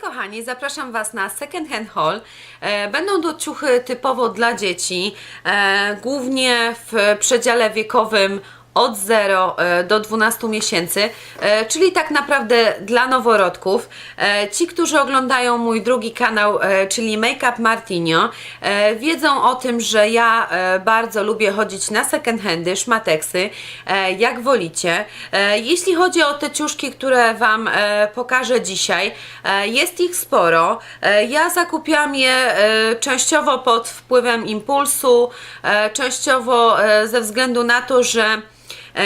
kochani, zapraszam Was na Second Hand Haul. E, Będą to ciuchy typowo dla dzieci, e, głównie w przedziale wiekowym od 0 e, do 12 miesięcy, e, czyli tak naprawdę dla noworodków. E, Ci, którzy oglądają mój drugi kanał, czyli Makeup Martinio, wiedzą o tym, że ja bardzo lubię chodzić na second handy, szmateksy, jak wolicie. Jeśli chodzi o te ciuszki, które Wam pokażę dzisiaj, jest ich sporo. Ja zakupiłam je częściowo pod wpływem impulsu, częściowo ze względu na to, że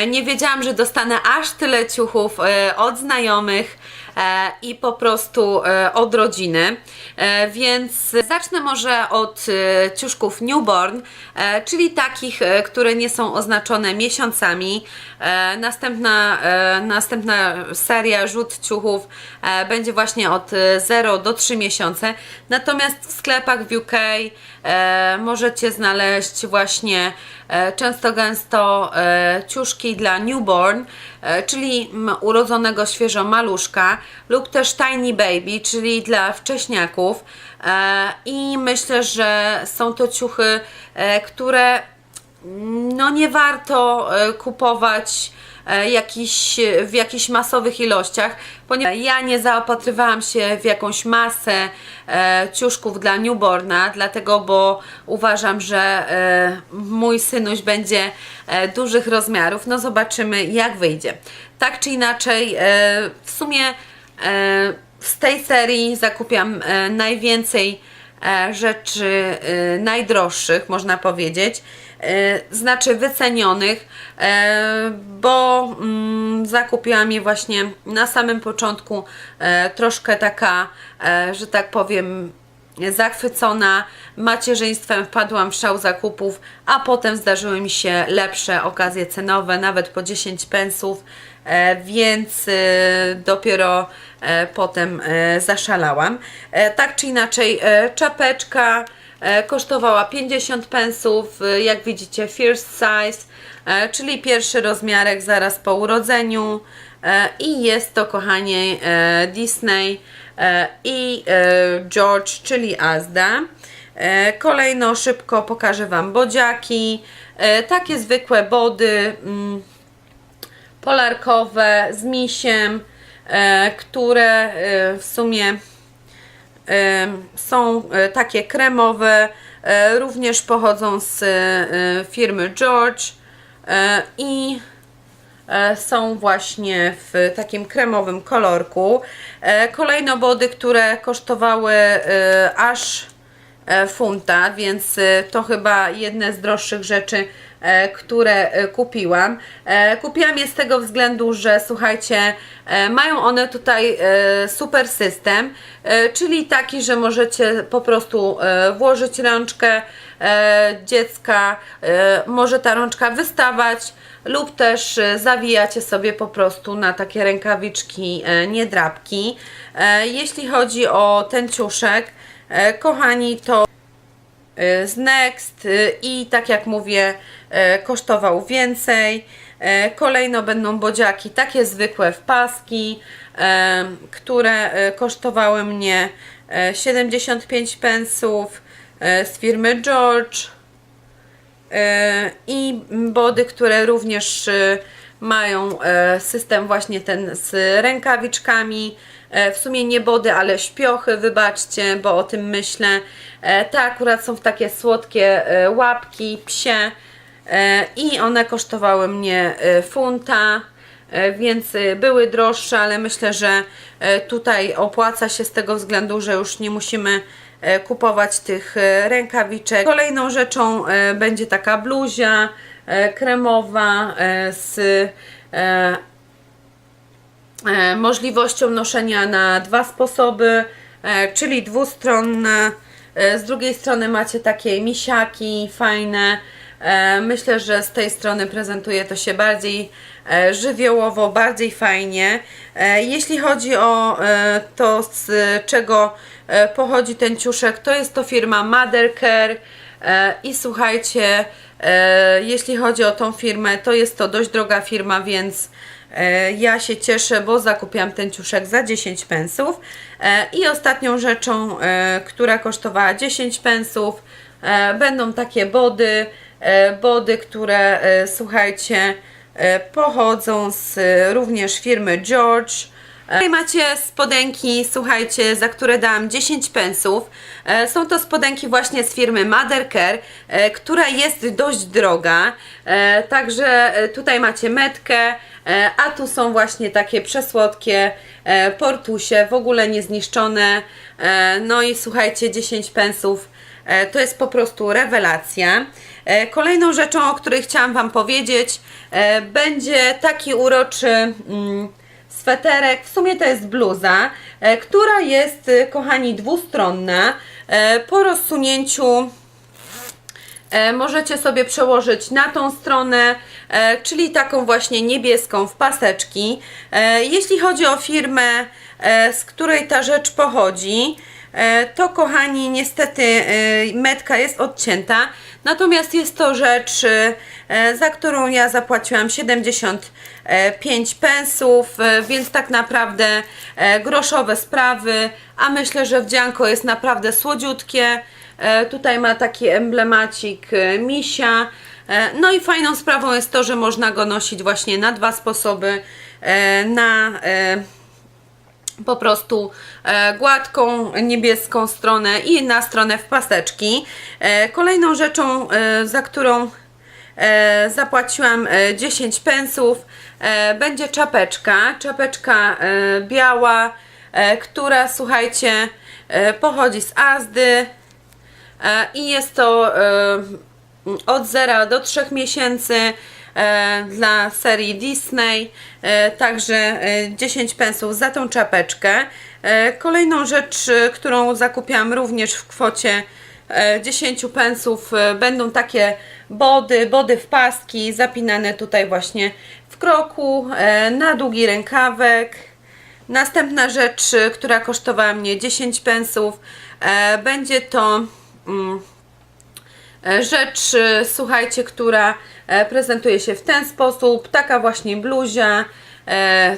Nie wiedziałam, że dostanę aż tyle ciuchów e, od znajomych e, i po prostu e, od rodziny. E, Więc zacznę może od e, ciuszków newborn, e, czyli takich, e, które nie są oznaczone miesiącami. E, Następna, e, następna seria rzut ciuchów e, będzie właśnie od e, 0 do 3 miesiące. Natomiast w sklepach w UK e, możecie znaleźć właśnie e, często gęsto e, ciuszki dla newborn, e, czyli urodzonego świeżo maluszka lub też tiny baby, czyli dla wcześniaków. E, i myślę, że są to ciuchy, e, które no nie warto e, kupować e, jakiś, w jakichś masowych ilościach, ponieważ ja nie zaopatrywałam się w jakąś masę e, ciuszków dla newborna, dlatego, bo uważam, że e, mój synuś będzie e, dużych rozmiarów. No zobaczymy jak wyjdzie. Tak czy inaczej, e, w sumie e, z tej serii zakupiam e, najwięcej e, rzeczy e, najdroższych, można powiedzieć, e, znaczy wycenionych, e, bo mm, zakupiłam je właśnie na samym początku e, troszkę taka, e, że tak powiem, zachwycona macierzyństwem, wpadłam w szał zakupów, a potem zdarzyły mi się lepsze okazje cenowe, nawet po 10 pensów, e, więc e, dopiero e, potem e, zaszalałam. E, Tak czy inaczej, e, czapeczka e, kosztowała 50 pensów, e, jak widzicie first size, e, czyli pierwszy rozmiarek zaraz po urodzeniu e, i jest to kochanie e, Disney e, i e, George, czyli Azda. E, Kolejno szybko pokażę Wam bodziaki, e, takie zwykłe body, mm, polarkowe z misiem, e, które e, w sumie e, są e, takie kremowe, e, również pochodzą z e, firmy George i są właśnie w takim kremowym kolorku. Kolejno body, które kosztowały aż funta, więc to chyba jedne z droższych rzeczy, które e, kupiłam. E, Kupiłam je z tego względu, że słuchajcie, e, mają one tutaj e, super system, e, czyli taki, że możecie po prostu e, włożyć rączkę e, dziecka, e, może ta rączka wystawać lub też e, zawijacie sobie po prostu na takie rękawiczki, e, nie drapki. E, Jeśli chodzi o ten ciuszek, e, kochani, to e, z Next e, i tak jak mówię, e, kosztował więcej. Kolejno będą bodziaki takie zwykłe w paski, które kosztowały mnie e, 75 pensów z firmy George. I body, które również mają system właśnie ten z rękawiczkami. E, W sumie nie body, ale śpiochy, wybaczcie, bo o tym myślę. E, Te akurat są w takie słodkie e, łapki psie i one kosztowały mnie funta. Więc były droższe, ale myślę, że tutaj opłaca się z tego względu, że już nie musimy kupować tych rękawiczek. Kolejną rzeczą będzie taka bluzia kremowa z możliwością noszenia na dwa sposoby, e, czyli dwustronna. E, Z drugiej strony macie takie misiaki fajne. E, Myślę, że z tej strony prezentuje to się bardziej e, żywiołowo, bardziej fajnie. E, Jeśli chodzi o e, to, z czego e, pochodzi ten ciuszek, to jest to firma Mothercare. E, I słuchajcie, e, jeśli chodzi o tą firmę, to jest to dość droga firma, więc E, Ja się cieszę, bo zakupiłam ten ciuszek za 10 pensów. E, I ostatnią rzeczą, e, która kosztowała 10 pensów, e, będą takie body. e, Body, które e, słuchajcie, e, pochodzą z e, również firmy George. Tutaj macie spodenki, słuchajcie, za które dałam 10 pensów. E, Są to spodenki właśnie z firmy Mother Care, e, która jest dość droga. E, Także e, tutaj macie metkę, e, a tu są właśnie takie przesłodkie e, portusie, w ogóle niezniszczone. E, No i słuchajcie, 10 pensów E, To jest po prostu rewelacja. E, Kolejną rzeczą, o której chciałam Wam powiedzieć, e, będzie taki uroczy mm, sweterek. W sumie to jest bluza, e, która jest, e, kochani, dwustronna. E, Po rozsunięciu możecie sobie przełożyć na tą stronę, czyli taką właśnie niebieską w paseczki. Jeśli chodzi o firmę, z której ta rzecz pochodzi, to kochani, niestety e, metka jest odcięta, natomiast jest to rzecz, e, e, za którą ja zapłaciłam 75 pensów, e, więc tak naprawdę e, groszowe sprawy, a myślę, że wdzianko jest naprawdę słodziutkie. E, Tutaj ma taki emblemacik e, misia. E, No i fajną sprawą jest to, że można go nosić właśnie na dwa sposoby. E, Na e, po prostu e, gładką niebieską stronę i na stronę w paseczki. E, Kolejną rzeczą, e, za którą zapłaciłam e, 10 pensów, będzie czapeczka. Czapeczka biała, która słuchajcie, pochodzi z Azdy. I jest to od 0 do 3 miesięcy dla serii Disney, e, także e, 10 pensów za tą czapeczkę. E, Kolejną rzecz, e, którą zakupiłam również w kwocie e, 10 pensów e, będą takie body, body w paski zapinane tutaj właśnie w kroku e, na długi rękawek. Następna rzecz, która kosztowała mnie 10 pensów, e, będzie to mm, e, rzecz, słuchajcie, która e, prezentuje się w ten sposób. Taka właśnie bluzia, e,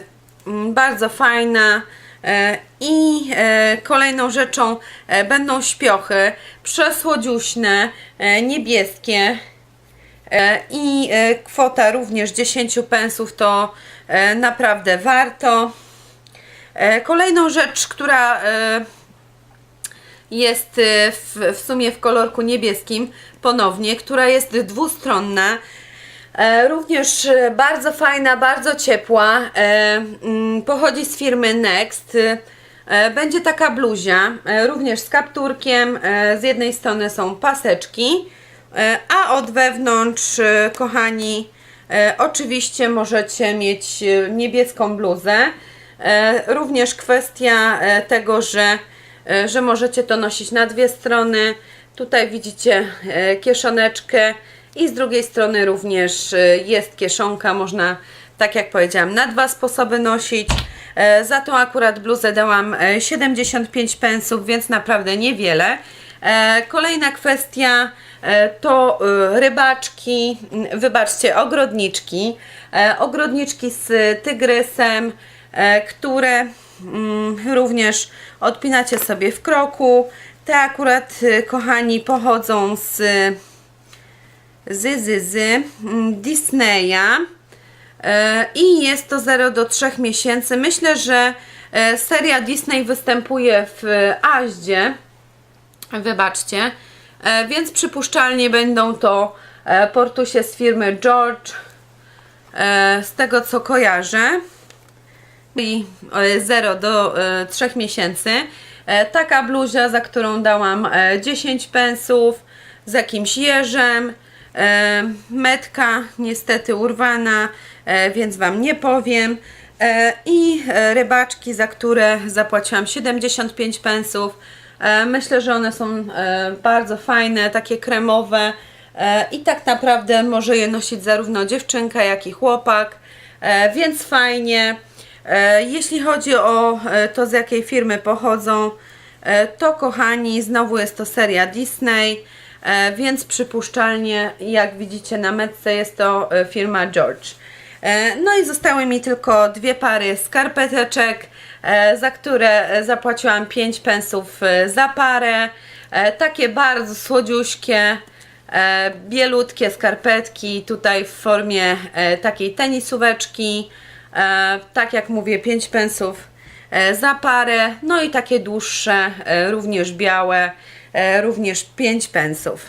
bardzo fajna. E, I e, kolejną rzeczą e, będą śpiochy, przesłodziuśne, e, niebieskie. E, I e, kwota również 10 pensów to e, naprawdę warto. E, Kolejną rzecz, która e, jest e, w, w sumie w kolorku niebieskim, ponownie, która jest dwustronna. E, Również e, bardzo fajna, bardzo ciepła. e, mm, Pochodzi z firmy Next. E, Będzie taka bluzia, również z kapturkiem. Z jednej strony są paseczki, a od wewnątrz, kochani, oczywiście możecie mieć niebieską bluzę. Również kwestia tego, że, że możecie to nosić na dwie strony. Tutaj widzicie e, kieszoneczkę i z drugiej strony również e, jest kieszonka. Można, tak jak powiedziałam, na dwa sposoby nosić. E, Za tą akurat bluzę dałam e, 75 pensów, więc naprawdę niewiele. E, Kolejna kwestia e, to e, rybaczki, wybaczcie, ogrodniczki. E, Ogrodniczki z tygrysem, e, które również odpinacie sobie w kroku. Te akurat, e, kochani, pochodzą z z, z, z mm, Disneya E, i jest to 0 do 3 miesięcy. Myślę, że e, seria Disney występuje w Aździe. Wybaczcie. E, Więc przypuszczalnie będą to portusie z firmy George. Z tego co kojarzę. I 0 do e, 3 miesięcy. E, Taka bluzia, za którą dałam e, 10 pensów z jakimś jeżem. E, Metka niestety urwana, e, więc Wam nie powiem. E, I e, rybaczki, za które zapłaciłam 75 pensów. E, Myślę, że one są e, bardzo fajne, takie kremowe. E, I tak naprawdę może je nosić zarówno dziewczynka, jak i chłopak. E, Więc fajnie. E, Jeśli chodzi o e, to, z jakiej firmy pochodzą, e, to kochani, znowu jest to seria Disney, więc przypuszczalnie, jak widzicie na metce, jest to firma George. No i zostały mi tylko dwie pary skarpeteczek, za które zapłaciłam 5 pensów za parę. Takie bardzo słodziuśkie, bielutkie skarpetki, tutaj w formie takiej tenisóweczki. E, Tak jak mówię, 5 pensów e, za parę. No i takie dłuższe, e, również białe, również 5 pensów.